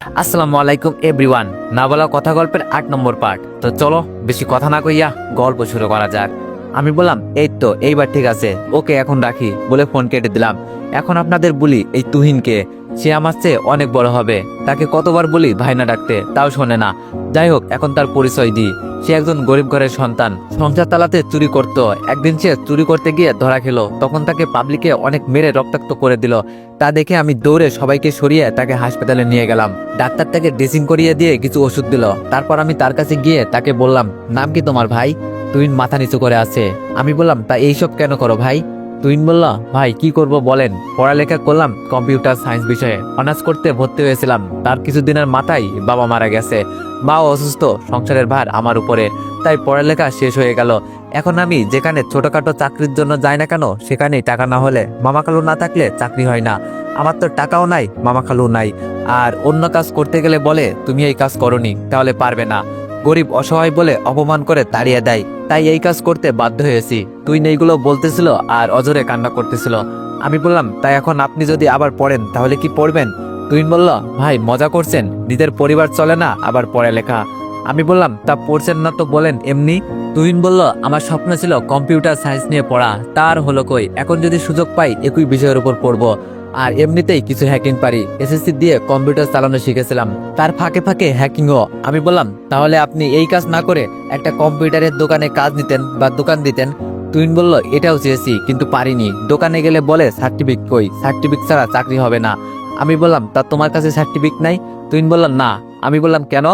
আসসালামু আলাইকুম, এভরিওয়ান। না বলা কথা গল্পের আট নম্বর পার্ট। তো চলো, বেশি কথা না কইয়া গল্প শুরু করা যাক। আমি বললাম, এই তো, এইবার ঠিক আছে, ওকে এখন রাখি, বলে ফোন কেটে দিলাম। এখন আপনাদের বলি, এই তুহিনকে সে আমার চেয়ে অনেক বড় হবে। তাকে কতবার বলি ভাইনা ডাকতে, তাও শোনে না। যাই হোক, এখন তার পরিচয় দিই। সে একজন গরিব ঘরের সন্তান। সংসার তালাতে চুরি করত। একদিন সে চুরি করতে গিয়ে ধরা খেলো। তখন তাকে পাবলিকে অনেক মেরে রক্তাক্ত করে দিল। তা দেখে আমি দৌড়ে সবাইকে সরিয়ে তাকে হাসপাতালে নিয়ে গেলাম। ডাক্তার তাকে ড্রেসিং করিয়ে দিয়ে কিছু ওষুধ দিল। তারপর আমি তার কাছে গিয়ে তাকে বললাম, নাম কি তোমার ভাই? তুইন মাথা নিচু করে আছে। আমি বললাম, তা এইসব কেন করো ভাই? তুইন বলল ভাই, কি করব বলেন? পড়ালেখা করলাম কম্পিউটার সায়েন্স বিষয়ে। অনার্স করতে ভর্তি হয়েছিলাম। তার কিছুদিনের মাথায় বাবা মারা গেছে। মাও অসুস্থ, সংসারের ভার আমার উপরে। তাই পড়ালেখা শেষ হয়ে গেল। এখন আমি যেখানে ছোটখাটো চাকরির জন্য যাই না কেন, সেখানেই টাকা না হলে মামা খালু না থাকলে চাকরি হয় না। আমার তো টাকাও নাই মামা খালু নাই। আর অন্য কাজ করতে গেলে বলে, তুমি এই কাজ করনি, তাহলে পারবে না। গরিব অসহায় বলে অপমান করে তাড়িয়ে দেয়। তাই এই কাজ করতে বাধ্য হয়েছি। তুই এইগুলো বলতেছিল আর অজরে কান্না করতেছিল। আমি বললাম, তাই এখন আপনি যদি আবার পড়েন, তাহলে কি পড়বেন? তুই বলল, ভাই, মজা করছেন। নিজের পরিবার চলে না, আবার পড়ালেখা আমি বললাম, তা পড়ছেন না তো বলেন, এমনি? তুহিন বলল, আমার স্বপ্ন ছিল কম্পিউটার সায়েন্স নিয়ে পড়া, তার হলো কই? এখন যদি সুযোগ পাই, একই বিষয়ের উপর পড়ব। আর এমনিতেই কিছু হ্যাকিং পারি। এসএসসি দিয়ে কম্পিউটার চালানো শিখেছিলাম। তার ফাঁকে ফাঁকে হ্যাকিংও আমি বললাম, তাহলে আপনি এই কাজ না করে একটা কম্পিউটারের দোকানে কাজ নিতেন বা দোকান দিতেন? তুইন বলল, এটাও চেয়েছি কিন্তু পারিনি। দোকানে গেলে বলে সার্টিফিকেট কই? সার্টিফিকেট ছাড়া চাকরি হবে না। আমি বললাম, তা তোমার কাছে সার্টিফিকেট নাই? তুইন বলল, না। আমি বললাম, কেন?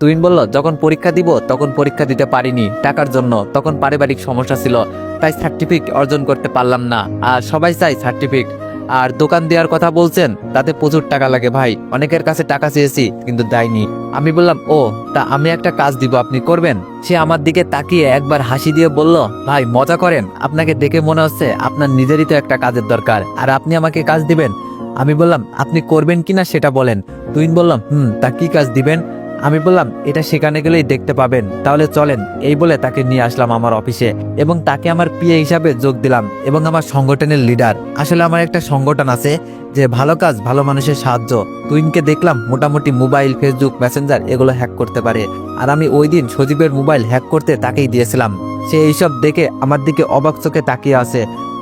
তুইন বলল, যখন পরীক্ষা দিব, তখন পরীক্ষা দিতে পারিনি টাকার জন্য। তখন পারিবারিক সমস্যা ছিল, তাই সার্টিফিকেট অর্জন করতে পারলাম না। আর সবাই চাই সার্টিফিকেট আর দোকান দেওয়ার কথা বলছেন, তাতে প্রচুর টাকা লাগে ভাই। অনেকের কাছে টাকা চেয়েছি, কিন্তু দেয়নি। আমি বললাম, ও, তা আমি একটা কাজ দিব, আপনি করবেন? সে আমার দিকে তাকিয়ে একবার হাসি দিয়ে বলল, ভাই, মজা করেন। আপনাকে দেখে মনে হচ্ছে আপনার নিজেরই তো একটা কাজের দরকার। আর আপনি আমাকে কাজ দিবেন? আমি বললাম, আপনি করবেন কিনা সেটা বলেন। তুই বললাম, হুম, তা কি কাজ দিবেন? আমি বললাম, এটা সেখানে গেলেই দেখতে পাবেন। তাহলে চলেন। এই বলে তাকে নিয়ে আসলাম আমার অফিসে এবং তাকে আমার পিএ হিসাবে যোগ দিলাম এবং আমার সংগঠনের লিডার। আসলে আমার একটা সংগঠন আছে যে ভালো কাজ, ভালো মানুষের সাহায্য। তুইনকে দেখলাম মোটামুটি মোবাইল, ফেসবুক, মেসেঞ্জার এগুলো হ্যাক করতে পারে। আর আমি ওই দিন সজীবের মোবাইল হ্যাক করতে তাকেই দিয়েছিলাম। সে এইসব দেখে আমার দিকে অবাক চোখে তাকিয়ে আছে।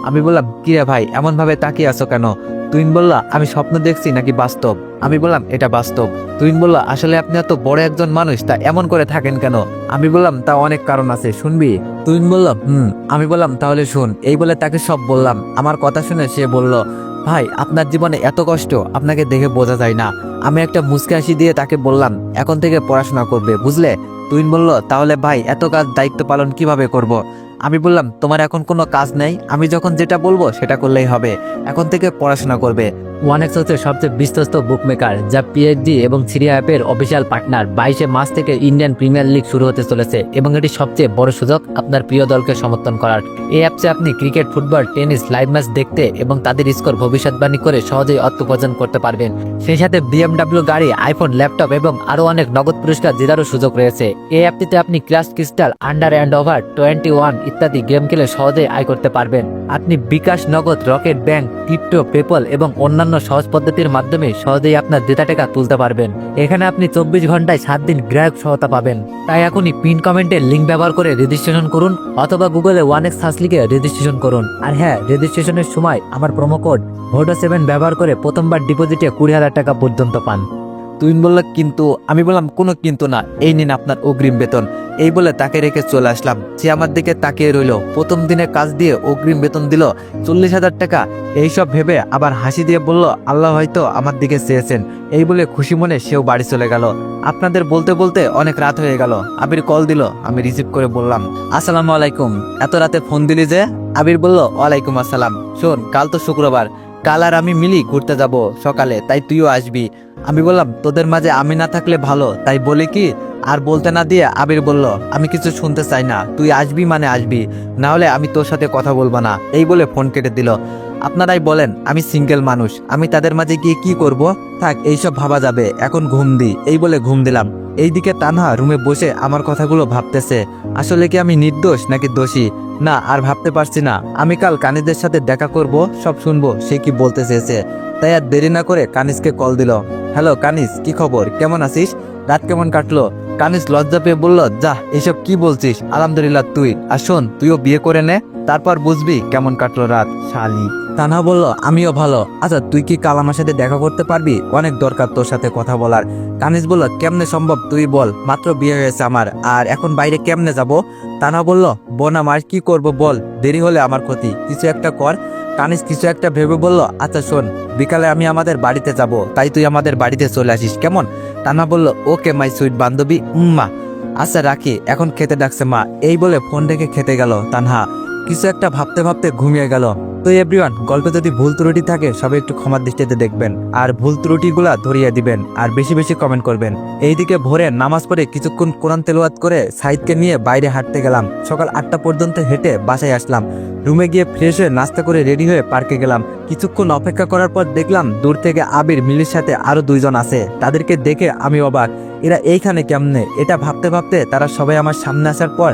আমি বললাম কিরে ভাই এমন ভাবে তাকিয়ে আছো কেন? তুইন বললা, আমি স্বপ্ন দেখছি নাকি বাস্তব? আমি বললাম, এটা বাস্তব। তুইন বলল, আসলে আপনি এত বড় একজন মানুষ, তা এমন করে থাকেন কেন? আমি বললাম, তা অনেক কারণ আছে, শুনবি? তুইন বলল, হুম। আমি বললাম, তাহলে শুন। এই বলে তাকে সব বললাম। আমার কথা শুনে সে বলল, ভাই, আপনার জীবনে এত কষ্ট, আপনাকে দেখে বোঝা যায় না। আমি একটা মুসকে হাসি দিয়ে তাকে বললাম, এখন থেকে পড়াশোনা করবে, বুঝলে? তুইন বলল, তাহলে ভাই, এত কাজ দায়িত্ব পালন কীভাবে করব। আমি বললাম, তোমার এখন কোনো কাজ নেই? আমি যখন যেটা বলব, সেটা করলেই হবে। এখন থেকে পড়াশোনা করবে। ওয়ান এক্স হচ্ছে সবচেয়ে বিশ্বস্ত বুকমেকার যা পিএইচডি এবং সিরিয়া অ্যাপের অফিসিয়াল পার্টনার বাইশে মাস থেকে ইন্ডিয়ান প্রিমিয়ার লিগ শুরু হতে চলেছে এবং এটি সবচেয়ে বড় সুযোগ আপনার প্রিয় দলকে সমর্থন করার। এই অ্যাপসে আপনি cricket football tennis live match দেখতে এবং তাদের স্কোর ভবিষ্যৎবাণী করে সহজেই অর্থ উপার্জন করতে পারবেন। সেই সাথে বিএমডাব্লিউ গাড়ি আইফোন ল্যাপটপ এবং আরও অনেক নগদ পুরস্কার জেতারও সুযোগ রয়েছে। এই অ্যাপটিতে আপনি crash crystal under and over twenty one ইত্যাদি গেম খেলে সহজেই আয় করতে পারবেন। আপনি বিকাশ নগদ, রকেট ব্যাংক, ক্রিপ্টো পেপল এবং অন্যান্য সহজ পদ্ধতির মাধ্যমে সহজেই আপনার ডেটা টাকা তুলতে পারবেন। এখানে আপনি চব্বিশ ঘন্টায় সাত দিন গ্রাহক সহায়তা পাবেন। তাই এখনই পিন কমেন্টের লিঙ্ক ব্যবহার করে রেজিস্ট্রেশন করুন অথবা গুগলে ওয়ান এক্স সার্চ লিখে রেজিস্ট্রেশন করুন। আর হ্যাঁ রেজিস্ট্রেশনের সময় আমার প্রোমো কোড ভোটো সেভেন ব্যবহার করে প্রথমবার ডিপোজিটে কুড়ি হাজার টাকা পর্যন্ত পান। তুই বলল, কিন্তু আমি বললাম, কোনো কিন্তু না, এই নিন আপনার অগ্রিম বেতন। এই বলে তাকে রেখে চলে আসলাম। সে আমার দিকে তাকিয়ে রইল। প্রথম দিনে কাজ দিয়ে অগ্রিম বেতন দিল চল্লিশ হাজার টাকা। এইসব ভেবে আবার হাসি দিয়ে বলল, আল্লাহ হয়তো আমার দিকে চেয়েছেন। এই বলে খুশি মনে সেও বাড়ি চলে গেল। আপনাদের বলতে বলতে অনেক রাত হয়ে গেল। আবির কল দিল, আমি রিসিভ করে বললাম, আসসালামু আলাইকুম, এত রাতে ফোন দিলি যে? আবির বলল, ওয়ালাইকুম আসসালাম। শোন, কাল তো শুক্রবার, কাল আর আমি মিলি ঘুরতে যাব সকালে, তাই তুইও আসবি। আমি বললাম, তোদের মাঝে আমি না থাকলে ভালো, তাই বলে কি, আর বলতে না দিয়ে আবির বলল, আমি কিছু শুনতে চাই না, তুই আসবি মানে আসবি, না হলে আমি তোর সাথে কথা বলব না। এই বলে ফোন কেটে দিল। আপনারাই বলেন, আমি সিঙ্গেল মানুষ, আমি তাদের মাঝে গিয়ে কি করব? থাক, এইসব ভাবা যাবে, এখন ঘুম দি। এই বলে ঘুম দিলাম। এইদিকে তানহা রুমে বসে আমার কথাগুলো ভাবতেছে। আসলে কি আমি নির্দোষ নাকি দোষী? না, আর ভাবতে পারছি না। আমি কাল কানিজের সাথে দেখা করব, সব শুনব, সে কি বলতে চেয়েছে। তাই আর দেরি না করে কানিজকে কল দিল। হ্যালো, কানিজ, কি খবর? কেমন আছিস? রাত কেমন কাটলো? কানিজ লজ্জা পেয়ে বলল, যা, এসব কি বলছিস? আলহামদুলিল্লাহ, তুই। আর শোন, তুইও বিয়ে করে নে। তারপর বুঝবি কেমন কাটলো রাত। শালি। তানহা বলল, আমিও ভালো। আচ্ছা তুই কি কাল আমার সাথে দেখা করতে পারবি? অনেক দরকার তোর সাথে কথা বলার। কানিজ বলল, কেমনে সম্ভব? তুই বল। মাত্র বিয়ে হয়েছে আমার। আর এখন বাইরে কেমনে যাব? তানা বলল বোন আমার কি করব বল? দেরি হলে আমার ক্ষতি। কিছু একটা কর। কানিজ কিছু একটা ভেবে বলল আচ্ছা শোন, বিকালে আমি আমাদের বাড়িতে যাব। তাই তুই আমাদের বাড়িতে চলে আসিস, কেমন? তানা বলল, ওকে, মাই সুইট বান্ধবী। উম্মা। আচ্ছা রাখি। এখন খেতে ডাকছে মা। এই বলে ফোন রেখে খেতে গেল তানহা। কিছু একটা ভাবতে ভাবতে ঘুমিয়ে গেল। তো এভরিওয়ান গল্পে যদি ভুল ত্রুটি থাকে, সবাই একটু ক্ষমার দৃষ্টিতে দেখবেন। আর ভুল ত্রুটিগুলা ধরিয়ে দিবেন, আর বেশি বেশি কমেন্ট করবেন। এইদিকে ভোরে নামাজ পড়ে কিছুক্ষণ কোরআন তেলোয়াত করে সাইদকে নিয়ে বাইরে হাঁটতে গেলাম। সকাল আটটা পর্যন্ত হেঁটে বাসায় আসলাম। রুমে গিয়ে ফ্রেশ হয়ে নাস্তা করে রেডি হয়ে পার্কে গেলাম। কিছুক্ষণ অপেক্ষা করার পর দেখলাম দূর থেকে আবির, মিলির সাথে আরও দুইজন আছে। তাদেরকে দেখে আমি অবাক। এরা এইখানে কেমনে? এটা ভাবতে ভাবতে তারা সবাই আমার সামনে আসার পর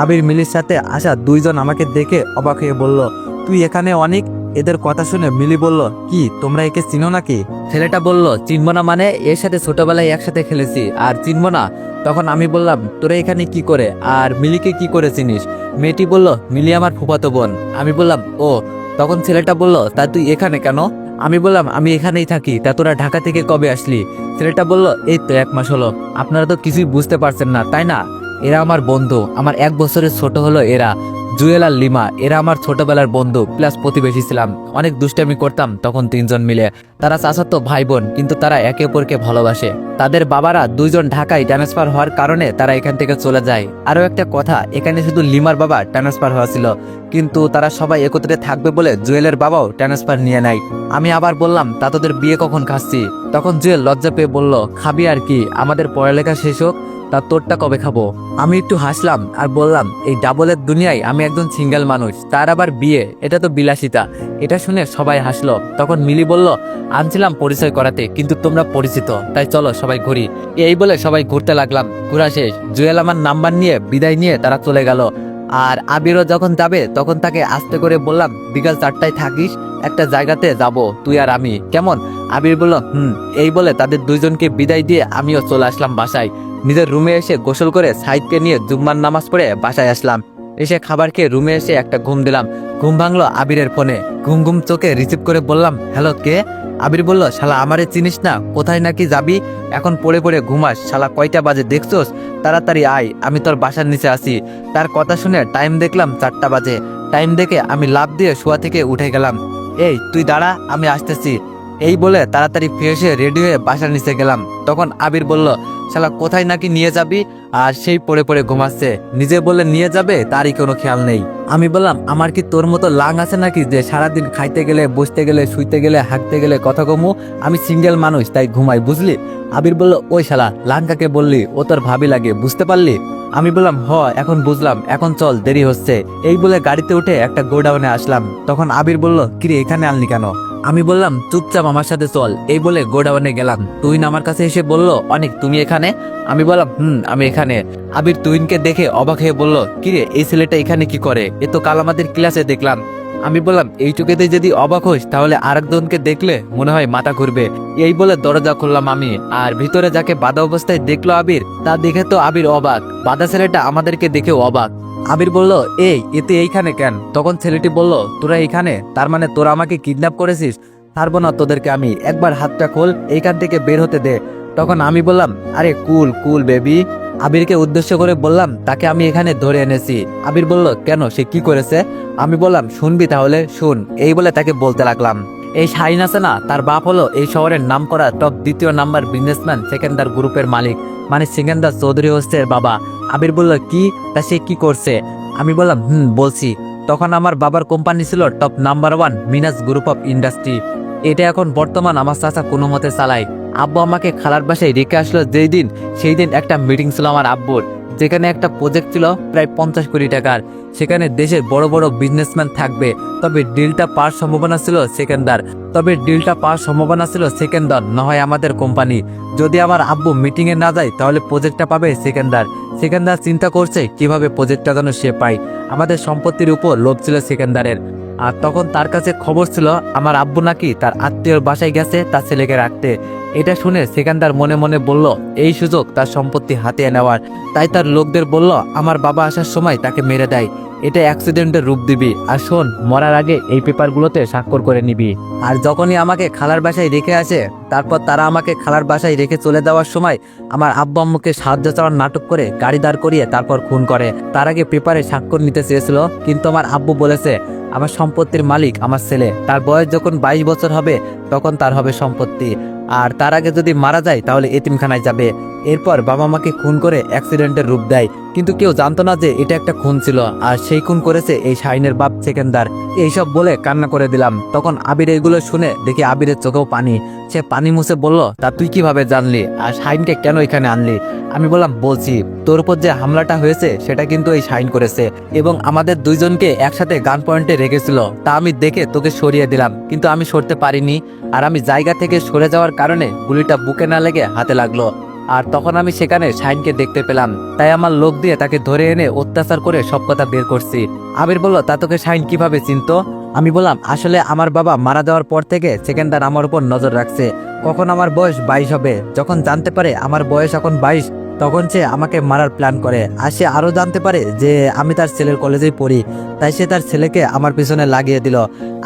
আবির, মিলির সাথে আসা দুইজন আমাকে দেখে অবাক হয়ে বলল, তুই এখানে অনেক? এদের কথা শুনে মিলি বলল, কি, তোমরা একে চিনো নাকি? ছেলেটা বলল, চিনবো না মানে এর সাথে ছোটবেলায় একসাথে খেলেছি, আর চিনবো না। তখন আমি বললাম, তোরা এখানে কি করে? আর মিলিকে কি করে চিনিস? মেয়েটি বলল, মিলি আমার ফুফাতো বোন। আমি বললাম, ও। তখন ছেলেটা বলল, তা তুই এখানে কেন? আমি বললাম, আমি এখানেই থাকি, তা তোরা ঢাকা থেকে কবে আসলি? ছেলেটা বলল, এই তো এক মাস হলো, আপনারা তো কিছুই বুঝতে পারছেন না, তাই না? এরা আমার বন্ধু, আমার এক বছরের ছোট হলো এরা। জুয়েল আর লিমা, এরা আমার ছোটবেলার বন্ধু প্লাস প্রতিবেশী ছিলাম। অনেক দুষ্টামি করতাম তখন তিনজন মিলে। তারা চাচাতো ভাই বোন কিন্তু তারা একে অপরকে ভালোবাসে। তাদের বাবারা দুইজন ঢাকায় ট্রান্সফার হওয়ার কারণে তারা এখান থেকে চলে যায়। আরও একটা কথা, এখানে শুধু লিমার বাবা ট্রান্সফার হয়েছিল কিন্তু তারা সবাই একত্রে থাকবে বলে জুয়েলের বাবাও ট্রান্সফার নিয়ে নেয়। আমি আবার বললাম তা তোদের বিয়ে কখন খাচ্ছি? তখন জুয়েল লজ্জা পেয়ে বলল, খাবি আর কি, আমাদের পড়ালেখা শেষ হোক। তা তোরটা কবে খাব? আমি একটু হাসলাম আর বললাম, এই ডাবলের দুনিয়ায় আমি একজন সিঙ্গেল মানুষ, তার আবার বিয়ে, এটা তো বিলাসিতা। এটা শুনে সবাই হাসলো। তখন মিলি বলল, আনছিলাম পরিচয় করাতে, কিন্তু তোমরা পরিচিত, তাই চলো সবাই ঘুরি। এই বলে সবাই ঘুরতে লাগলাম। ঘোরা শেষ। জুয়েল আমার নাম্বার নিয়ে, বিদায় নিয়ে তারা চলে গেল। আর আবিরও যখন যাবে, তখন তাকে আস্তে করে বললাম, বিকাল চারটায় থাকিস, একটা জায়গাতে যাব, তুই আর আমি। কেমন? আবির বলল, হুম। এই বলে তাদের দুইজনকে বিদায় দিয়ে আমিও চলে আসলাম বাসায়। নিজের রুমে এসে গোসল করে সাইদকে নিয়ে জুম্মার নামাজ পড়ে বাসায় আসলাম। এসে খাবার খেয়ে রুমে এসে একটা ঘুম দিলাম। ঘুম ভাঙলো আবিরের ফোনে। ঘুম ঘুম চোখে রিসিভ করে বললাম, হ্যালো, কে? আবির বলল, শালা, আমারে চিনিস না? কোথায় নাকি যাবি? এখন পড়ে পড়ে ঘুমাস। শালা, কয়টা বাজে দেখছোস? তাড়াতাড়ি আয়, আমি তোর বাসার নিচে আসি তার কথা শুনে টাইম দেখলাম চারটা বাজে। টাইম দেখে আমি লাভ দিয়ে শোয়া থেকে উঠে গেলাম। এই, তুই দাঁড়া, আমি আসতেছি। এই বলে তাড়াতাড়ি ফ্রেশ হয়ে রেডি হয়ে বাসার নিচে গেলাম। তখন আবির বলল, শালা, কোথায় নাকি নিয়ে যাবি? আর সেই পড়ে পড়ে ঘুমাচ্ছে। নিজে বলে নিয়ে যাবে, তারই কোনো খেয়াল নেই। আমি বললাম, আমার কি তোর মতো লাং আছে নাকি যে সারাদিন খাইতে গেলে, বসতে গেলে, শুইতে গেলে, হাঁটতে গেলে কথা কমু? আমি সিঙ্গেল মানুষ, তাই ঘুমাই, বুঝলি? আবির বলল, ওই শালা, লাং কাকে বললি? ও তোর ভাবি লাগে, বুঝতে পারলি? আমি বললাম, হ, এখন বুঝলাম, এখন চল, দেরি হচ্ছে। এই বলে গাড়িতে উঠে একটা গোডাউনে আসলাম। তখন আবির বলল, কিরে, এখানে আনলি কেন? আমি বললাম, চুপচাপ আমার সাথে চল। এই বলে গোডাউনে গেলাম। তুইন আমার কাছে এসে বলল, অনেক, তুমি এখানে? আমি বললাম, হুম, আমি এখানে। আবির তুইনকে দেখে অবাক হয়ে বলল, কিরে, এই ছেলেটা এখানে কি করে? এ তো কাল আমাদের ক্লাসে দেখলাম। আমি বললাম, এইটুকুতে যদি অবাক হোস তাহলে আরেকজনকে দেখলে মনে হয় মাথা ঘুরবে। এই বলে দরজা খুললাম আমি, আর ভিতরে যাকে বাধা অবস্থায় দেখল আবির, তা দেখে তো আবির অবাক। বাধা ছেলেটা আমাদেরকে দেখে অবাক। আবির বলল, এই, এতে এইখানে কেন? তখন ছেলেটি বলল, তোরা এইখানে তার মানে তোরা আমাকে কিডন্যাপ করেছিস? ছাড়বো না তোদেরকে আমি। একবার হাতটা খোল, এইখান থেকে বের হতে দে। তখন আমি বললাম, আরে কুল কুল বেবি। আবিরকে উদ্দেশ্য করে বললাম, তাকে আমি এখানে ধরে এনেছি। আবির বলল, কেন? সে কি করেছে? আমি বললাম, শুনবি তাহলে, শুন। এই বলে তাকে বলতে লাগলাম। এই শাহিন আছে না, তার বাপ হলো এই শহরের নাম করা টপ দ্বিতীয় নাম্বার বিজনেসম্যান সেকেন্দার গ্রুপের মালিক। মানে সিকেন্দার চৌধুরী হোস্টের বাবা। আবির বলল, কি? তা সে কি করছে? আমি বললাম, হুম, বলছি। তখন আমার বাবার কোম্পানি ছিল টপ নাম্বার ওয়ান মিনাস গ্রুপ অফ ইন্ডাস্ট্রি এটা এখন বর্তমান আমার চাচা কোনো মতে চালায়। আব্বু আমাকে খালার বাসায় রেখে আসলো যেই দিন, সেই দিন একটা মিটিং ছিল আমার আব্বুর। যেখানে একটা প্রজেক্ট ছিল প্রায় পঞ্চাশ কোটি টাকার, সেখানে দেশের বড় বড় বিজনেসম্যান থাকবে। তবে ডিলটা পাওয়ার সম্ভাবনা ছিল সেকেন্দার। তবে ডিলটা পাওয়ার সম্ভাবনা ছিল সেকেন্দার, নয় আমাদের কোম্পানি যদি আমার আব্বু মিটিংয়ে না যায়, তাহলে প্রজেক্টটা পাবে সেকেন্দার। সেকেন্দার চিন্তা করছে কীভাবে প্রজেক্টটা যেন সে পায়। আমাদের সম্পত্তির উপর লোভ ছিল সেকেন্ডারের আর তখন তার কাছে খবর ছিল, আমার আব্বু নাকি তার আত্মীয়র বাসায় গেছে, তার ছেলেকে রাখতে। এটা শুনে সেকেন্দার মনে মনে বলল, এই সুযোগ তার সম্পত্তি হাতিয়ে নেওয়ার। তাই তার লোকদের বলল, আমার বাবা আসার সময় তাকে মেরে দেয়। এটা অ্যাক্সিডেন্টের রূপ দিবি। আর শোন, মরার আগে এই পেপারগুলোতে স্বাক্ষর করে নিবি। আর যখনই আমাকে খালার বাসায় রেখে আসে, তারপর তারা আমাকে খালার বাসায় রেখে চলে যাওয়ার সময় আমার আব্বু আম্মুকে সাহায্য চাওয়ার নাটক করে গাড়ি দাঁড় করিয়ে তারপর খুন করে। তার আগে পেপারে স্বাক্ষর নিতে চেয়েছিল, কিন্তু আমার আব্বু বলেছে, আমার সম্পত্তির মালিক আমার ছেলে। তার বয়স যখন বাইশ বছর হবে, তখন তার হবে সম্পত্তি। আর তার আগে যদি মারা যায় তাহলে এতিমখানায় যাবে। এরপর বাবা মাকে খুন করে অ্যাক্সিডেন্টের রূপ দেয়। কিন্তু কেউ জানতো না যে এটা একটা খুন ছিল, আর সেই খুন করেছে এই শাহিনের বাপ সেকেন্দার। এইসব বলে কান্না করে দিলাম। তখন আবির এইগুলো শুনে দেখি আবিরের চোখেও পানি। সে পানি মুছে বলল, তা তুই কীভাবে জানলি? আর শাহিনকে কেন এখানে আনলি? আমি বললাম, বলছি, তোর উপর যে হামলাটা হয়েছে, সেটা কিন্তু এই শাইন করেছে। এবং আমাদের দুইজনকে একসাথে গান পয়েন্টে রেখেছিল। তা আমি দেখে তোকে সরিয়ে দিলাম। কিন্তু আমি সরতে পারিনি। আর আমি জায়গা থেকে সরে যাওয়ার কারণে গুলিটা বুকে না লেগে হাতে লাগল। আর তখন আমি সেখানে শাইনকে দেখতে পেলাম। তাই আমার লোক দিয়ে তাকে ধরে এনে অত্যাচার করে সব কথা বের করছি। আবির বলল, তা তোকে শাইন কীভাবে চিনতো? আমি বললাম, আসলে আমার বাবা মারা যাওয়ার পর থেকে সেকেন্দার আমার উপর নজর রাখছে। কখন আমার বয়স বাইশ হবে, যখন জানতে পারে আমার বয়স এখন বাইশ, তখন সে আমাকে মারার প্ল্যান করে। আর সে আরও জানতে পারে যে আমি তার ছেলের কলেজেই পড়ি, তাই সে তার ছেলেকে আমার পিছনে লাগিয়ে দিল।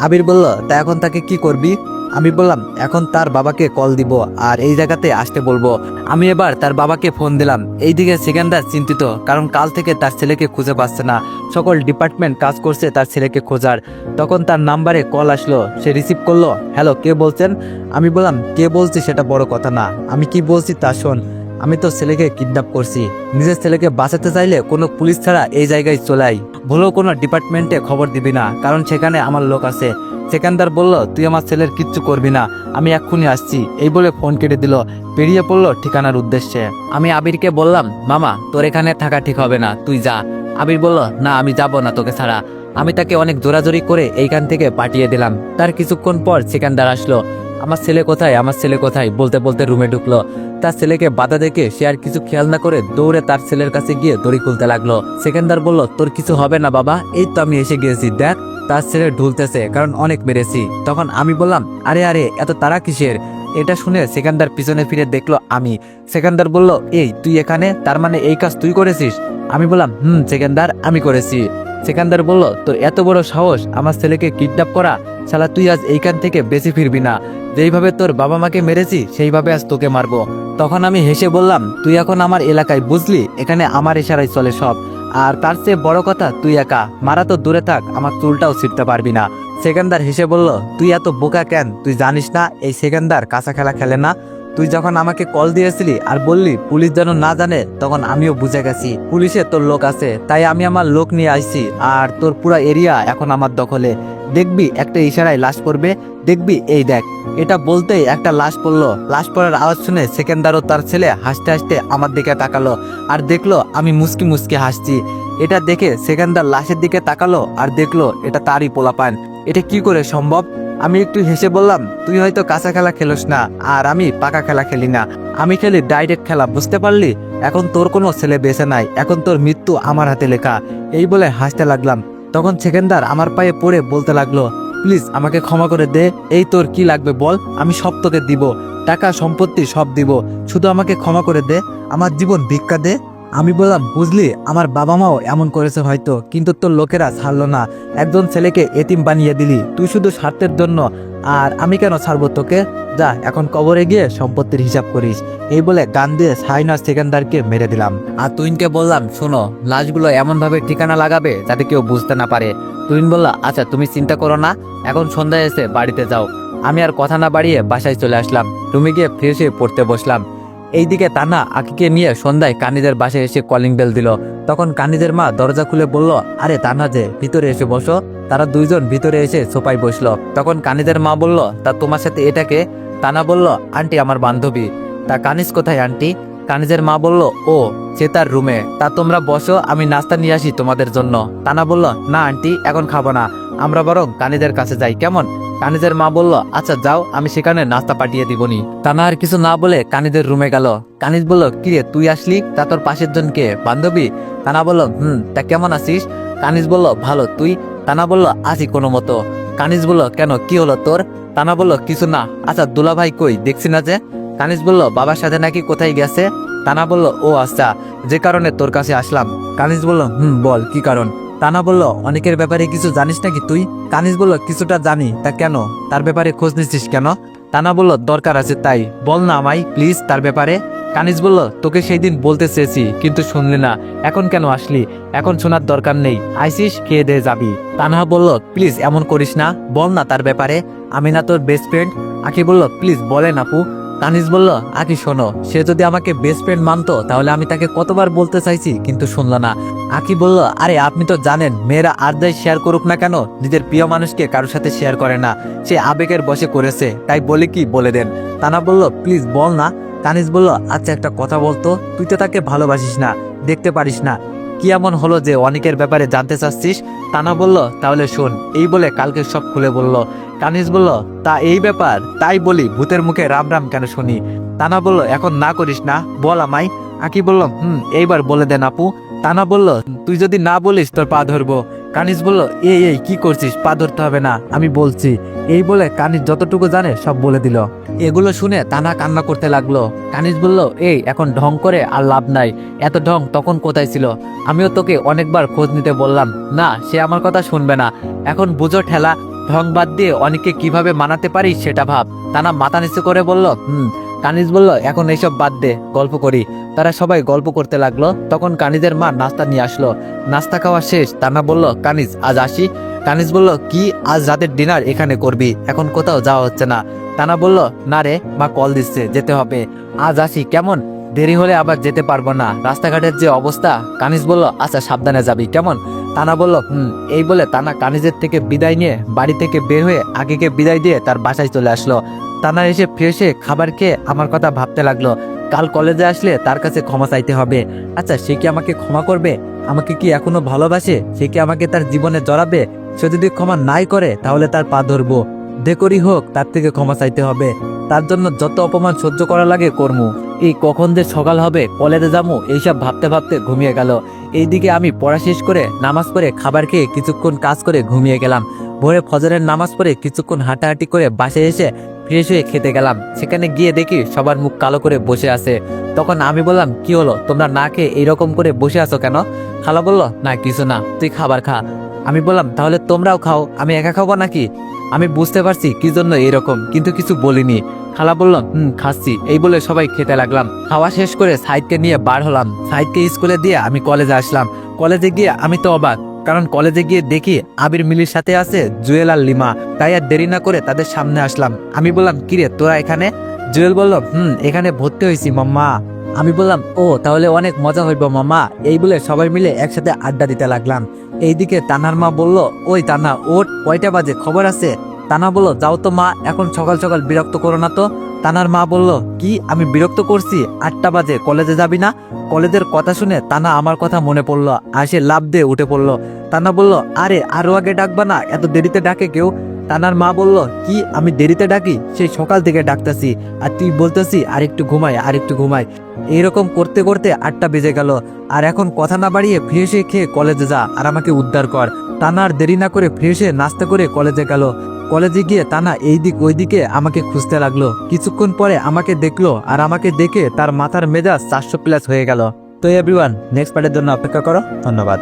আবির বলল, তা এখন তাকে কি করবি? আমি বললাম, এখন তার বাবাকে কল দিব আর এই জায়গাতে আসতে বলব। আমি এবার তার বাবাকে ফোন দিলাম। এইদিকে সেকেন্ডার চিন্তিত, কারণ কাল থেকে তার ছেলেকে খুঁজে পাচ্ছে না। সকল ডিপার্টমেন্ট কাজ করছে তার ছেলেকে খোঁজার। তখন তার নাম্বারে কল আসলো। সে রিসিভ করল। হ্যালো কে বলছেন? আমি বললাম, কে বলছি সেটা বড় কথা না। আমি কি বলছি তা শোন। আমি তো ছেলেকে কিডন্যাপ করছি। নিজের ছেলেকে বাঁচাতে চাইলে কোনো পুলিশ ছাড়া এই জায়গায় চলাই। ভুলেও কোনো ডিপার্টমেন্টে খবর দিবি না, কারণ সেখানে আমার লোক আছে। সেকান্দার বলল, তুই আমার ছেলের কিচ্ছু করবি না। আমি এক্ষুনি আসছি। এই বলে ফোন কেটে দিল। পেরিয়ে পড়ল ঠিকানার উদ্দেশ্যে। আমি আবিরকে বললাম, মামা, তোর এখানে থাকা ঠিক হবে না, তুই যা। আবির বলল, না, আমি যাব না তোকে ছাড়া। আমি তাকে অনেক জোরাজোরি করে এইখান থেকে পাঠিয়ে দিলাম। তার কিছুক্ষণ পর সেকান্দার আসলো। আমার ছেলে কোথায়? আমার ছেলে কোথায়? বলতে বলতে রুমে ঢুকলো। তার ছেলেকে বাধা দেখে সে আর কিছু খেয়াল না করে দৌড়ে তার ছেলের কাছে গিয়ে দড়ি খুলতে লাগল। সেকেন্দার বলল, তোর কিছু হবে না বাবা? এই তো আমি এসে গিয়েছি, দেখ। তার ছেলে ঢুলতেছে, কারণ অনেক মেরেছি। তখন আমি বললাম, আরে আরে, এত তারা কিসের? এটা শুনে সেকান্দার পিছনে ফিরে দেখল আমি। সেকান্দার বলল, এই, তুই এখানে? তার মানে এই কাজ তুই করেছিস? আমি বললাম, হুম, সেকেন্দার, আমি করেছি। সেকান্দার বলল, তোর এত বড় সাহস? আমার ছেলেকে কিডন্যাপ করা? শালা, তুই আজ এইখান থেকে বেশি ফিরবি না। যেইভাবে তোর বাবা মাকে মেরেছি, সেইভাবে আজ তোকে মারবো। তখন আমি হেসে বললাম, তুই এখন আমার এলাকায় বুঝলি? এখানে আমার ইশারায় চলে সব। আর তার চেয়ে বড় কথা, তুই একা। মারা তো দূরে থাক, আমার চুলটাও ছিটতে পারবি না। সেকেন্দার হেসে বলল, তুই এত বোকা কেন? তুই জানিস না, এই সেকেন্দার কাঁচা খেলা খেলে না? তুই যখন আমাকে কল দিয়েছিলি আর বললি, পুলিশ যেন না জানে, তখন আমিও বুঝে গেছি, পুলিশে তোর লোক আছে। তাই আমি আমার লোক নিয়ে আসছি আর তোর পুরো এরিয়া এখন আমার দখলে। দেখবি একটা ইশারায় লাশ পড়বে, দেখবি, এই দেখ, এটা বলতেই একটা লাশ পড়ল। লাশ পড়ার আওয়াজ শুনে সেকেন্দার ও তার ছেলে হাসতে হাসতে আমার দিকে তাকালো আর দেখল আমি মুসকি মুসকি হাসছি। এটা দেখে সেকেন্দার লাশের দিকে তাকালো আর দেখল এটা তারই পোলাপান। এটা কি করে সম্ভব? আমি একটু হেসে বললাম, তুই হয়তো কাঁচা খেলা খেলোস না আর আমি পাকা খেলা খেলি না। আমি খেলি ডাইরেক্ট খেলা, বুঝতে পারলি? এখন তোর কোনো ছেলে বেঁচে নাই, এখন তোর মৃত্যু আমার হাতে লেখা। এই বলে হাসতে লাগলাম। তখন সেকেন্দার আমার পায়ে পড়ে বলতে লাগল, প্লিজ আমাকে ক্ষমা করে দে, এই তোর কি লাগবে বল, আমি সব তোকে দিব, টাকা, সম্পত্তি সব দিব, শুধু আমাকে ক্ষমা করে দে, আমার জীবন ভিক্ষা দে। আমি বললাম, বুঝলি, আমার বাবা মাও এমন করেছে হয়তো, কিন্তু তোর লোকেরা ছাড়লো না। একজন ছেলেকে এতিম বানিয়ে দিলি, তুই শুধু স্বার্থের জন্য। আর আমি কেন ছাড়বো তোকে? যা, এখন কবরে গিয়ে সম্পত্তির হিসাব করিস। এই বলে গান দিয়ে সাইনার সেকেন্দারকে মেরে দিলাম। আর তুইনকে বললাম, শোনো, লাশগুলো এমন ভাবে ঠিকানা লাগাবে যাতে কেউ বুঝতে না পারে। তুইন বললা আচ্ছা তুমি চিন্তা করো না, এখন সন্ধ্যায় এসে বাড়িতে যাও। আমি আর কথা না বাড়িয়ে বাসায় চলে আসলাম। তুমি গিয়ে ফ্রেশ হয়ে পড়তে বসলাম। এইদিকে তানা আকিকে নিয়ে সন্ধ্যায় কানিদের বাসায় এসে কলিং বেল দিল। তখন কানিদের মা দরজা খুলে বলল, আরে তানা যে, ভিতরে এসে বসো। তারা দুইজন ভিতরে এসে সোফায় বসল। তখন কানিদের মা বলল, তা তোমার সাথে এটাকে তানা বলল, আন্টি আমার বান্ধবী। তা কানিস কোথায়, আন্টি? কানিজের মা বলল, ও, সে তার রুমে তা তোমরা বসো, আমি নাস্তা নিয়ে আসি তোমাদের জন্য। তানা বলল, না, আন্টি, এখন খাব না। আমরা বরং কানিজের কাছে যাই, কেমন? কানিজের মা বলল আচ্ছা যাও, আমি সেখানে নাস্তা পাঠিয়ে দিবনি। তানা আর কিছু না বলে কানিজের রুমে গেল। কানিজ বলল কিরে তুই আসলি? তা তোর পাশের জনকে বান্ধবী? তানা বলল, হুম, তা কেমন আছিস? কানিজ বলল, ভালো, তুই? তানা বলল, আছি কোনো মতো। কানিজ বলল, কেন, কি হলো তোর? তানা বলল, কিছু না। আচ্ছা দুলা ভাই কই? দেখছি না যে। কানিজ বলল, বাবার সাথে নাকি কোথায় গেছে? তানা বলল, ও আচ্ছা যে কারণে তোর কাছে আসলাম। কানিজ বলল, হুম, বল, কি কারণ? তানা বলল, অনেকের ব্যাপারে কিছু জানিস নাকি তুই? কানিজ বলল, কিছুটা জানি, তা কেন? তার ব্যাপারে খোঁজ নিচ্ছিস কেন? তানা বলল, দরকার আছে তাই, বল না আমায়, প্লিজ, তার ব্যাপারে। কানিজ বলল, তোকে সেই দিন বলতে চেয়েছি, কিন্তু শুনলি না। এখন কেন আসলি? এখন শোনার দরকার নেই। আইসিস, খেয়ে দে, যাবি। তানহা বলল, প্লিজ, এমন করিস না। বল না তার ব্যাপারে। আমি না তোর বেস্ট ফ্রেন্ড আকি বলল, প্লিজ, বলেন আপু। কানিজ বলল, আকি, শোনো, সে যদি আমাকে বেস্ট ফ্রেন্ড মানতো, তাহলে আমি তাকে কতবার বলতে চাইছি, কিন্তু শুনলো না। আকি বলল, আরে, আপনি তো জানেন, মেয়েরা আর যাই শেয়ার করুক না কেন, নিজের প্রিয় মানুষকে কারোর সাথে শেয়ার করে না। সে আবেগের বসে করেছে, তাই বলে কি, বলে দেন। তানা বলল প্লিজ বল না। কানিজ বলল আচ্ছা একটা কথা বলতো, তুই তো তাকে ভালোবাসিস না, দেখতে পারিস না। কি এমন হলো যে অনেকের ব্যাপারে জানতে চাচ্ছিস? তানা বলল, তাহলে শোন, এই বলে কালকে সব খুলে বলল। কানিজ বলল, তা এই ব্যাপার, তাই বলি, ভূতের মুখে রাম রাম কেন শুনি? তানা বলল, এখন না করিস না, বল আমায়। আকি বলল, হুম, এইবার বলে দেন আপু। তানা বলল, তুই যদি না বলিস, তোর পা ধরবো। কানিজ বলল, এই এই, কি করছিস? পা ধরতে হবে না, আমি বলছি। এই বলে কানিজ যতটুকু জানে সব বলে দিল। এগুলো শুনে তানা কান্না করতে লাগল। কানিজ বলল, এই, এখন ঢং করে আর লাভ নাই। এত ঢং তখন কোথায় ছিল? আমিও তোকে অনেকবার খোঁজ নিতে বললাম। না, সে আমার কথা শুনবে না। এখন বুঝো ঠেলা, ঢং বাদ দিয়ে অনেককে কীভাবে মানাতে পারি সেটা ভাব। তানা মাথা নিচু করে বলল, হুম কানিজ বলল, এখন এইসব বাদ দে, গল্প করি। তারা সবাই গল্প করতে লাগল। তখন কানিজের মা নাস্তা নিয়ে আসলো। নাস্তা খাওয়া শেষ, তানা বলল, কানিজ, আজ আসি? কানিজ বলল, কি? আজ রাতের ডিনার এখানে করবি, এখন কোথাও যাওয়া হচ্ছে না। তানা বলল, না রে, মা কল দিচ্ছে, যেতে হবে। আজ আসি, কেমন? দেরি হলে আবার যেতে পারব না। রাস্তাঘাটের যে অবস্থা, কানিজ বলল আচ্ছা সাবধানে যাবি, কেমন? তানা বলল, হুম, এই বলে তানা কানিজের থেকে বিদায় নিয়ে বাড়ি থেকে বের হয়ে আগেকে বিদায় দিয়ে তার বাসায় চলে আসলো। তানা এসে ফ্রেশে খাবার খেয়ে আমার কথা ভাবতে লাগল। কাল কলেজে আসলে তার কাছে ক্ষমা চাইতে হবে। আচ্ছা সে কি আমাকে ক্ষমা করবে? আমাকে কি এখনও ভালোবাসে? সে কি আমাকে তার জীবনে জড়াবে? সে যদি ক্ষমা নাই করে, তাহলে তার পা ধরবো। দেখরি হোক, তার থেকে ক্ষমা চাইতে হবে। তার জন্য যত অপমান সহ্য করা লাগে, কর্মু। এই কখন যে সকাল হবে, কলেজে যাব এইসব ভাবতে ভাবতে ঘুমিয়ে গেল। এইদিকে আমি পড়া শেষ করে নামাজ পড়ে খাবার খেয়ে কিছুক্ষণ কাজ করে ঘুমিয়ে গেলাম। ভোরে ফজরের নামাজ পড়ে কিছুক্ষণ হাঁটাহাঁটি করে বাসে এসে ফ্রেশ হয়ে খেতে গেলাম। সেখানে গিয়ে দেখি সবার মুখ কালো করে বসে আছে। তখন আমি বললাম, কি হলো? তোমরা না খেয়ে এইরকম করে বসে আছো কেন? খালা বলল, না, কিছু না, তুই খাবার খা। আমি বললাম, তাহলে তোমরাও খাও, আমি একা খাব নাকি? আমি বুঝতে পারছি কি জন্য এরকম, কিন্তু কিছু বলিনি। খালা বলল, হুম, খাচ্ছি। এই বলে সবাই খেতে লাগলাম। খাওয়া শেষ করে সাইদকে নিয়ে বার হলাম। সাইদকে স্কুলে দিয়ে আমি কলেজে আসলাম। কলেজে গিয়ে আমি তো অবাক। কারণ কলেজে গিয়ে দেখি আবির মিলির সাথে আছে জুয়েল আর লিমা। তাই আর দেরি না করে তাদের সামনে আসলাম। আমি বললাম, কিরে, তোরা এখানে? জুয়েল বলল, হুম, এখানে ভর্তি হয়েছি, মাম্মা। আমি বললাম, ও, তাহলে অনেক মজা হইব মামা এই বলে সবাই মিলে একসাথে আড্ডা দিতে লাগলাম। এইদিকে তানার মা বলল, ওই তানা ওট কয়টা বাজে? খবর আছে? তানা বলল, যাও তো মা, এখন সকাল সকাল বিরক্ত করো না তো। তানার মা বলল, কি, আমি বিরক্ত করছি? আটটা বাজে, কলেজে যাবি না? কলেজের কথা শুনে তানা আমার কথা মনে পড়ল, আর সে লাভ দিয়ে উঠে পড়ল। তানা বলল, আরে আরও আগে ডাকবা না? এত দেরিতে ডাকে কেউ? তানার মা বলল, কি, আমি দেরিতে ডাকি? সেই সকাল থেকে ডাকতেছি, আর তুই বলতেছি আর একটু ঘুমাই আর একটু ঘুমাই এইরকম করতে করতে আটটা বেজে গেল, আর এখন কথা না বাড়িয়ে ফ্রেশে খেয়ে কলেজে যা, আর আমাকে উদ্ধার কর। তানা আর দেরি না করে ফ্রেশে নাস্তা করে কলেজে গেল। কলেজে গিয়ে তানা এই দিক ওই দিকে আমাকে খুঁজতে লাগল। কিছুক্ষণ পরে আমাকে দেখল আর আমাকে দেখে তার মাথার মেজাজ চারশো প্লাস হয়ে গেল। তো এভরিওয়ান নেক্সট পার্টের জন্য অপেক্ষা করো। ধন্যবাদ।